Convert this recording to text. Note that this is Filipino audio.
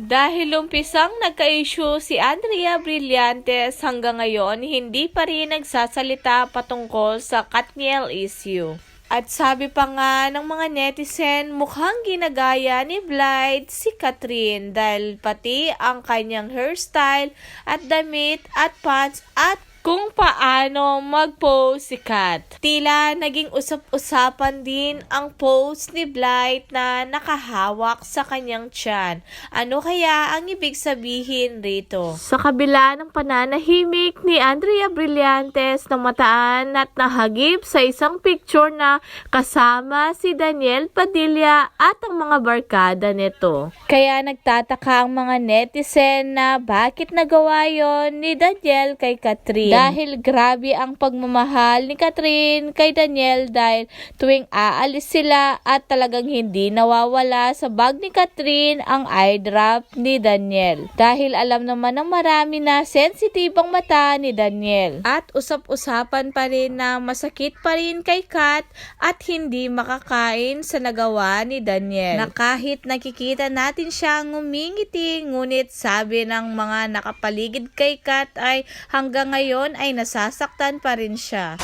Dahil umpisang nagka-issue si Andrea Brillantes hanggang ngayon, hindi pa rin nagsasalita patungkol sa Katniel issue. At sabi pa nga ng mga netizen, mukhang ginagaya ni Blythe si Catherine dahil pati ang kanyang hairstyle at damit at pants at kung paano mag-pose si Kat. Tila naging usap-usapan din ang post ni Blythe na nakahawak sa kanyang tiyan. Ano kaya ang ibig sabihin rito? Sa kabila ng pananahimik ni Andrea Brillantes na mataan at nahagip sa isang picture na kasama si Daniel Padilla at ang mga barkada nito. Kaya nagtataka ang mga netizen na bakit nagawa yon ni Daniel kay Catherine. Dahil grabe ang pagmamahal ni Catherine kay Daniel dahil tuwing aalis sila at talagang hindi nawawala sa bag ni Catherine ang eye drop ni Daniel. Dahil alam naman ng marami na sensitive ang mata ni Daniel. At usap-usapan pa rin na masakit pa rin kay Kat at hindi makakain sa nagawa ni Daniel. Na kahit nakikita natin siya ngumingiti, ngunit sabi ng mga nakapaligid kay Kat ay hanggang ngayon ay nasasaktan pa rin siya.